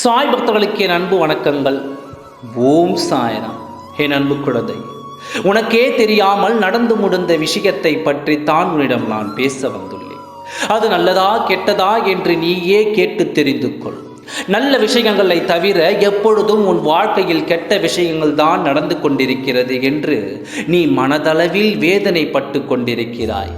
சாய் பக்தர்களுக்கு என் அன்பு வணக்கங்கள். ஓம் சாயனம் என் அன்பு குழந்தை உனக்கே தெரியாமல் நடந்து முடிந்த விஷயத்தை பற்றி தான் உன்னிடம் நான் பேச வந்துள்ளேன். அது நல்லதா கெட்டதா என்று நீயே கேட்டு தெரிந்து கொள். நல்ல விஷயங்களை தவிர எப்பொழுதும் உன் வாழ்க்கையில் கெட்ட விஷயங்கள் தான் நடந்து கொண்டிருக்கிறது என்று நீ மனதளவில் வேதனைப்பட்டு கொண்டிருக்கிறாய்.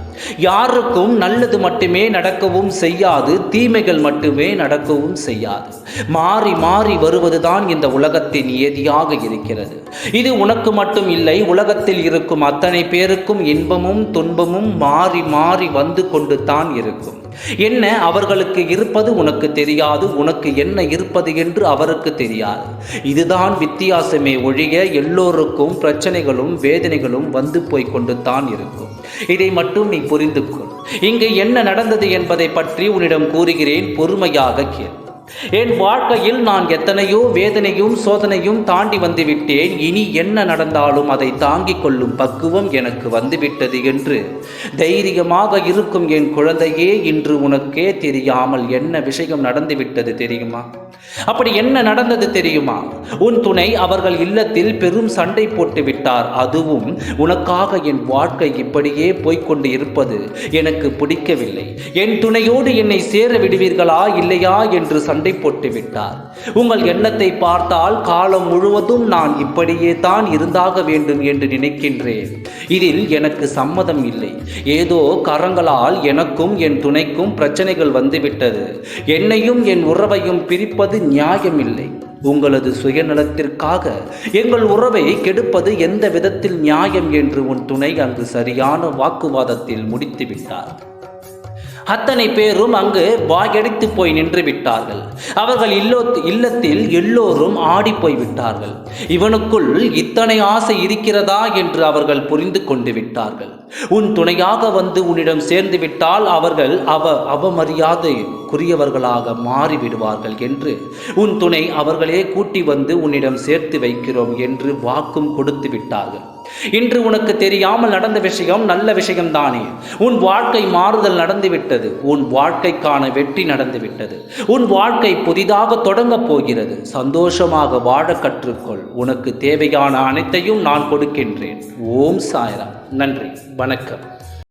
யாருக்கும் நல்லது மட்டுமே நடக்கவும் செய்யாது தீமைகள் மட்டுமே நடக்கவும் செய்யாது. மாறி மாறி வருவதுதான் இந்த உலகத்தின் நியதியாக இருக்கிறது. இது உனக்கு மட்டும் இல்லை உலகத்தில் இருக்கும் அத்தனை பேருக்கும் இன்பமும் துன்பமும் மாறி மாறி வந்து கொண்டு தான் இருக்கும். என்ன அவர்களுக்கு இருப்பது உனக்கு தெரியாது உனக்கு என்ன இருப்பது என்று அவருக்கு தெரியாது. இதுதான் வித்தியாசமே ஒழிய எல்லோருக்கும் பிரச்சனைகளும் வேதனைகளும் வந்து போய் கொண்டு தான் இருக்கும். இதை மட்டும் நீ புரிந்து கொள் இங்கு என்ன நடந்தது என்பதை பற்றி உன்னிடம் கூறுகிறேன். பொறுமையாக கேள். என் வாழ்க்கையில் நான் எத்தனையோ வேதனையும் சோதனையும் தாண்டி வந்துவிட்டேன். இனி என்ன நடந்தாலும் அதை தாங்கிக் கொள்ளும் பக்குவம் எனக்கு வந்துவிட்டது என்று தைரியமாக இருக்கும் என் குழந்தையே இன்று உனக்கே தெரியாமல் என்ன விஷயம் நடந்துவிட்டது தெரியுமா? அப்படி என்ன நடந்தது தெரியுமா? உன் துணை அவர்கள் இல்லத்தில் பெரும் சண்டை போட்டு விட்டார். அதுவும் உனக்காக என் வாழ்க்கை இப்படியே போய்கொண்டு இருப்பது எனக்கு பிடிக்கவில்லை. என் துணையோடு என்னை சேர விடுவீர்களா இல்லையா என்று சண்டை போட்டு விட்டார் உங்கள் எண்ணத்தை பார்த்தால் காலம் முழுவதும் நான் இப்படியே தான் இருந்தாக வேண்டும் என்று நினைக்கின்றேன். இதில் எனக்கு சம்மதம் இல்லை. ஏதோ கரங்களால் எனக்கும் என் துணைக்கும் பிரச்சனைகள் வந்துவிட்டது. என்னையும் என் உறவையும் பிரிப்பது நியாயமில்லை. உங்களது சுயநலத்திற்காக எங்கள் உறவை கெடுப்பது எந்த விதத்தில் நியாயம் என்று உன் துணை அங்கு சரியான வாக்குவாதத்தில் முடித்து விட்டார் அத்தனை பேரும் அங்கு வாயடித்து போய் நின்று விட்டார்கள். அவர்கள் இல்லோ இல்லத்தில் எல்லோரும் ஆடி போய் விட்டார்கள். இவனுக்குள் இத்தனை ஆசை இருக்கிறதா என்று அவர்கள் புரிந்து கொண்டு விட்டார்கள். உன் துணையாக வந்து உன்னிடம் சேர்ந்து விட்டால் அவர்கள் அவ அவமரியாதை குறியவர்களாக மாறிவிடுவார்கள் என்று உன் துணை அவர்களே கூட்டி வந்து உன்னிடம் சேர்த்து வைக்கிறோம் என்று வாக்கும் கொடுத்து விட்டார்கள். இன்று உனக்கு தெரியாமல் நடந்த விஷயம் நல்ல விஷயம்தானே. உன் வாழ்க்கை மாறுதல் நடந்துவிட்டது. உன் வாழ்க்கைக்கான வெற்றி நடந்துவிட்டது. உன் வாழ்க்கை புதிதாக தொடங்கப் போகிறது. சந்தோஷமாக வாழ கற்றுக்கொள். உனக்கு தேவையான அனைத்தையும் நான் கொடுக்கின்றேன். ஓம் சாய்ரா நன்றி. வணக்கம்.